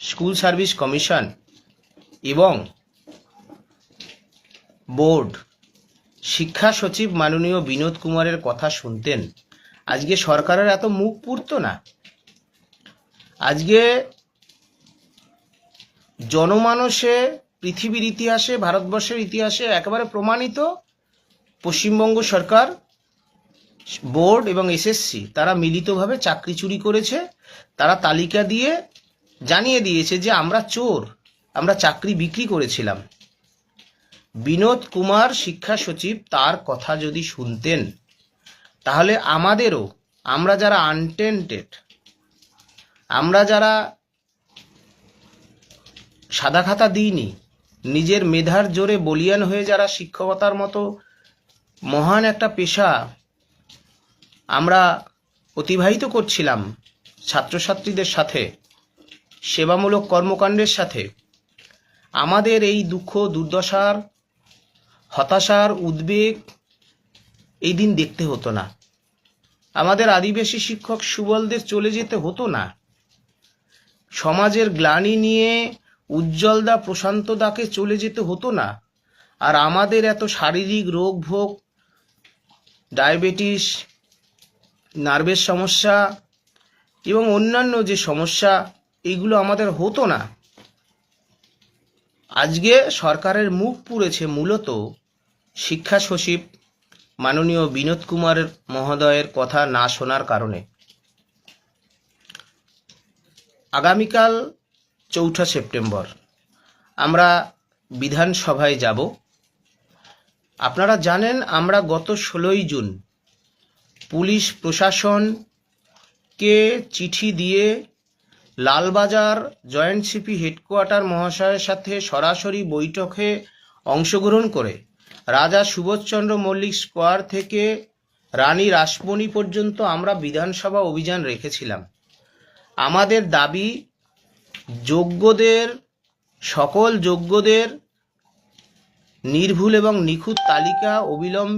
School service commission এবং board. শিক্ষা সচিব মাননীয় বিনোদ কুমারের কথা শুনতেন। আজকে সরকারের এত মুখ পুরতো না। আজকে জনমানসে, পৃথিবীর ইতিহাসে, ভারতবর্ষের ইতিহাসে একেবারে প্রমাণিত পশ্চিমবঙ্গ সরকার, বোর্ড এবং এসএসসি, তারা মিলিতভাবে চাকরি চুরি করেছে, তারা তালিকা দিয়ে জানিয়ে দিয়েছে যে আমরা চোর, আমরা চাকরি বিক্রি করেছিলাম। বিনোদ কুমার শিক্ষা সচিব, তার কথা যদি শুনতেন, তাহলে আমাদেরও, আমরা যারা আনটেন্টেড আমরা যারা সাদা খাতা দিইনি, নিজের মেধার জোরে বলিয়ান হয়ে যারা শিক্ষকতার মতো মহান একটা পেশা আমরা অতিবাহিত করছিলাম ছাত্রছাত্রীদের সাথে সেবামূলক কর্মকাণ্ডের সাথে আমাদের এই দুঃখ, দুর্দশার, হতাশার উদ্বেগ এই দিন দেখতে হতো না। আমাদের আদিবাসী শিক্ষক সুবলদের চলে যেতে হতো না। সমাজের গ্লানি নিয়ে উজ্জ্বলদা প্রশান্তদাকে চলে যেতে হতো না। আর আমাদের এত শারীরিক রোগ, ভোগ, ডায়াবেটিস, নার্ভের সমস্যা এবং অন্যান্য যে সমস্যা এইগুলো আমাদের হতো না। আজকে সরকারের মুখ পুড়েছে মূলত শিক্ষা সচিব মাননীয় বিনোদ কুমার মহোদয়ের কথা না শোনার কারণে। আগামীকাল চৌঠা সেপ্টেম্বর। আমরা বিধানসভায় যাব। আপনারা জানেন আমরা গত ষোলোই জুন পুলিশ প্রশাসনকে চিঠি দিয়ে লালবাজার জয়েন্ট সিপি হেডকোয়ার্টার মহাশয়ের সাথে সরাসরি বৈঠকে অংশগ্রহণ করে রাজা সুভাষচন্দ্র মল্লিক স্কোয়ার থেকে রানী রাসমণি পর্যন্ত আমরা বিধানসভা অভিযান রেখেছিলাম। আমাদের দাবি, যোগ্যদের, সকল যোগ্যদের নির্ভুল এবং নিখুঁত তালিকা অবিলম্বে